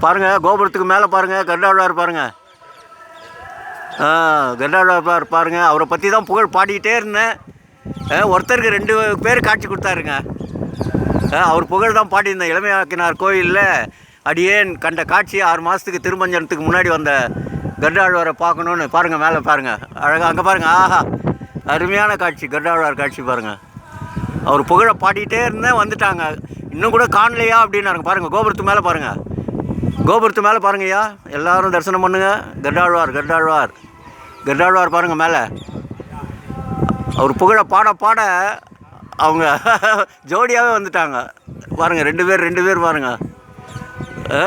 பாருங்கள் கோபுரத்துக்கு மேலே பாருங்கள் கருடாழ்வார் பாருங்கள் ஆ கருடாழ்வார் பாருங்கள் அவரை பற்றி தான் புகழ் பாடிக்கிட்டே இருந்தேன். ஆ, ஒருத்தருக்கு ரெண்டு பேர் காட்சி கொடுத்தாருங்க. ஆ, அவர் புகழ் தான் பாடியிருந்தேன். இளமையாக்கினார் கோயிலில் அடியேன் கண்ட காட்சி ஆறு மாதத்துக்கு திருமஞ்சனத்துக்கு முன்னாடி வந்த கருடாழ்வாரை பார்க்கணுன்னு பாருங்கள் மேலே பாருங்கள் அழகாக அங்கே பாருங்கள் ஆஹா. அருமையான காட்சி கருடாழ்வார் காட்சி பாருங்கள் அவர் புகழை பாடிட்டே இருந்தேன் வந்துட்டாங்க. இன்னும் கூட காணலையா அப்படின்னாருங்க. பாருங்கள் கோபுரத்துக்கு மேலே பாருங்கள் கோபுரத்து மேலே பாருங்கய்யா. எல்லாரும் தரிசனம் பண்ணுங்க. கர்டாழ்வார் கர்டாழ்வார். கர்டாழ்வார் பாருங்கள் மேலே. அவர் புகழ பாட பாட அவங்க ஜோடியாகவே வந்துட்டாங்க. பாருங்கள் ரெண்டு பேர் ரெண்டு பேர் பாருங்கள் ஆ?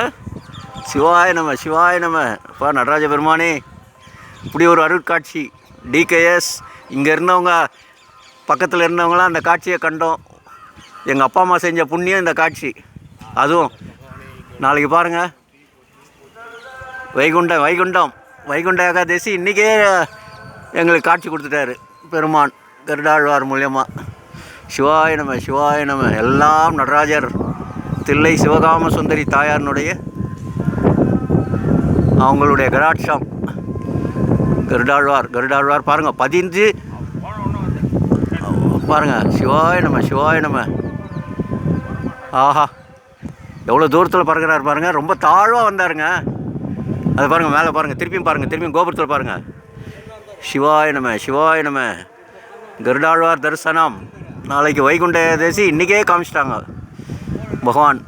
சிவாய நம சிவாய நம்ம பா நடராஜ பெருமானே. இப்படி ஒரு அருட்காட்சி. டிகேஎஸ் இங்கே இருந்தவங்க பக்கத்தில் இருந்தவங்களாம் அந்த காட்சியை கண்டோம். எங்கள் அப்பா அம்மா செஞ்ச புண்ணியம் இந்த காட்சி. அதுவும் நாளைக்கு பாருங்கள் வைகுண்டம் வைகுண்டம். வைகுண்ட ஏகாதசி இன்றைக்கே எங்களுக்கு காட்சி கொடுத்துட்டாரு. பெருமான் கருடாழ்வார் மூலியமாக சிவாய நம சிவாய நம. எல்லாம் நடராஜர். தில்லை சிவகாம சுந்தரி தாயாரினுடைய அவங்களுடைய கராட்சம் கருடாழ்வார் கருடாழ்வார் பாருங்கள் பதிஞ்சு. பாருங்கள் சிவாய நம சிவாய நம. ஆஹா. எவ்வளோ தூரத்தில் பறக்கிறார் பாருங்கள் ரொம்ப தாழ்வாக வந்தாருங்க. அதை பாருங்கள் மேலே பாருங்கள் திருப்பியும் பாருங்கள் திரும்பியும் கோபுரத்தில் பாருங்கள் சிவாய நம சிவாய நம. கருடாழ்வார் தரிசனம். நாளைக்கு வைகுண்ட தேசி இன்றைக்கே காமிச்சிட்டாங்க. பகவான்.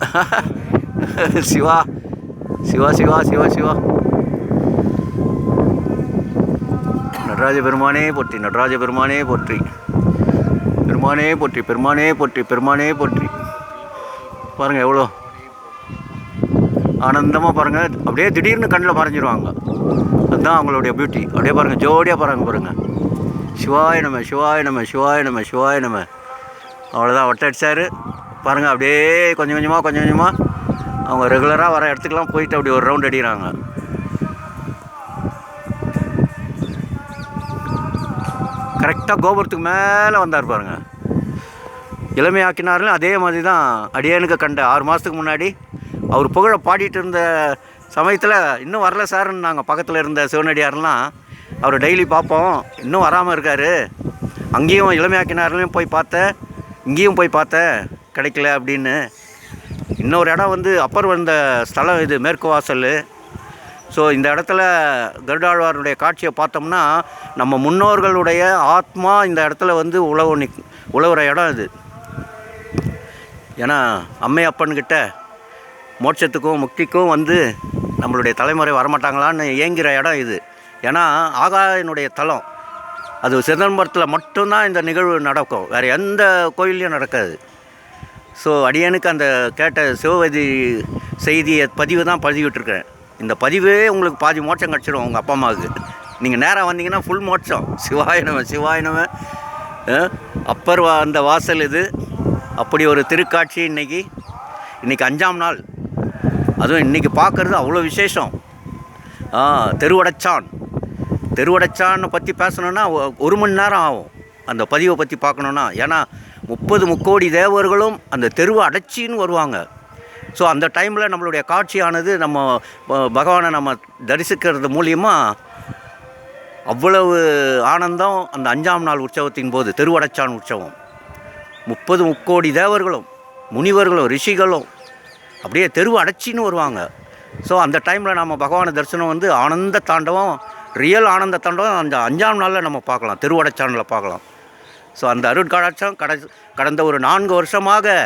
சிவா சிவா சிவா சிவா சிவா. நடராஜ பெருமானே போற்றி நடராஜ பெருமானே போற்றி. பெருமானே போற்றி பெருமானே போற்றி பெருமானே போற்றி. பாருங்கள் எவ்வளோ ஆனந்தமாக பாருங்கள் அப்படியே திடீர்னு கண்ணில் மறைஞ்சிருவாங்க அதுதான் அவங்களுடைய பியூட்டி அப்படியே பாருங்கள் ஜோடியாக பாருங்க. பாருங்கள் சிவாய நம்ம சிவாய நம்ம சிவாய நம சிவாய நம. அவ்வளோதான் ஒட்டை அடிச்சார். பாருங்கள் அப்படியே கொஞ்சம் கொஞ்சமாக கொஞ்சம் கொஞ்சமாக அவங்க ரெகுலராக வர இடத்துக்குலாம் போயிட்டு அப்படி ஒரு ரவுண்ட் அடிக்கிறாங்க. கரெக்டாக கோபுரத்துக்கு மேலே வந்தார் பாருங்கள் இளமையாக்கினாரும் அதே மாதிரி தான் அடியனுக்கு கண்ட ஆறு மாதத்துக்கு முன்னாடி அவர் புகழை பாடிட்டு இருந்த சமயத்தில் இன்னும் வரல சார்ன்னு நாங்கள் பக்கத்தில் இருந்த சிவனடியார்லாம் அவர் டெய்லி பார்ப்போம். இன்னும் வராமல் இருக்கார். அங்கேயும் இளமையாக்கினார்லையும் போய் பார்த்தேன் இங்கேயும் போய் பார்த்தேன் கிடைக்கல அப்படின்னு. இன்னொரு இடம் வந்து அப்பர் வந்த ஸ்தலம் இது மேற்கு வாசல். ஸோ இந்த இடத்துல கருடாழ்வாருடைய காட்சியை பார்த்தோம்னா நம்ம முன்னோர்களுடைய ஆத்மா இந்த இடத்துல வந்து உழவு நிக் உழவுற இடம் இது. ஏன்னா அம்மையப்பன்கிட்ட மோட்சத்துக்கும் முக்திக்கும் வந்து நம்மளுடைய தலைமுறை வரமாட்டாங்களான்னு ஏங்குகிற இடம் இது. ஏன்னா ஆகாயனுடைய தலம் அது சிதம்பரத்தில் மட்டும்தான் இந்த நிகழ்வு நடக்கும். வேறு எந்த கோயில்லையும் நடக்காது. ஸோ அடியனுக்கு அந்த கேட்ட சிவவதி செய்தியை பதிவு தான் பதிவிட்டுருக்கேன். இந்த பதிவே உங்களுக்கு பாதி மோட்சம் கிடச்சிடும் உங்கள் அப்பா அம்மாவுக்கு. நீங்கள் நேராக வந்தீங்கன்னா ஃபுல் மோட்சம். சிவாயினவன் சிவாயினவன் அப்பர் வா அந்த வாசல் இது. அப்படி ஒரு திருக்காட்சி இன்னைக்கு. இன்றைக்கி அஞ்சாம் நாள். அதுவும் இன்றைக்கி பார்க்குறது அவ்வளோ விசேஷம். தெருவடைச்சான். தெருவடைச்சானை பற்றி பேசணுன்னா ஒரு மணி நேரம் ஆகும். அந்த பதிவை பற்றி பார்க்கணுன்னா ஏன்னா முப்பது முக்கோடி தேவர்களும் அந்த தெருவை அடைச்சின்னு வருவாங்க. ஸோ அந்த டைமில் நம்மளுடைய காட்சியானது நம்ம பகவானை நம்ம தரிசிக்கிறது மூலியமாக அவ்வளவு ஆனந்தம் அந்த அஞ்சாம் நாள் உற்சவத்தின் போது தெருவடைச்சான் உற்சவம். முப்பது முக்கோடி தேவர்களும் முனிவர்களும் ரிஷிகளும் அப்படியே தெருவு அடைச்சின்னு வருவாங்க. ஸோ அந்த டைமில் நம்ம பகவானை தரிசனம் வந்து ஆனந்த தாண்டவம் ரியல் ஆனந்த தாண்டவம் அந்த அஞ்சாம் நாளில் நம்ம பார்க்கலாம். தெருவடைச்சானில் பார்க்கலாம். ஸோ அந்த அருட்காட்சம் கட கடந்த ஒரு நான்கு வருஷமாக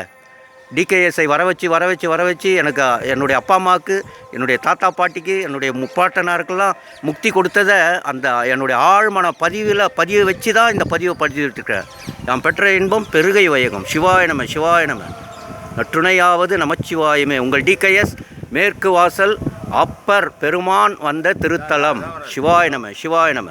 டிகேஎஸ்ஐ வர வச்சு வர வச்சு வர வச்சு எனக்கு என்னுடைய அப்பா அம்மாவுக்கு என்னுடைய தாத்தா பாட்டிக்கு என்னுடைய முப்பாட்டனாருக்கெல்லாம் முக்தி கொடுத்ததை அந்த என்னுடைய ஆழ்மன பதிவில் பதிவை வச்சு தான் இந்த பதிவை பதிவிட்டுருக்கேன் நான் பெற்ற இன்பம் பெருகை வையகம். சிவாய நம சிவாய நம. நற்றுணையாவது நமச்சிவாயமே. உங்கள் டிகேஎஸ் மேற்கு வாசல் அப்பர் பெருமான் வந்த திருத்தலம். சிவாய நம சிவாய நம.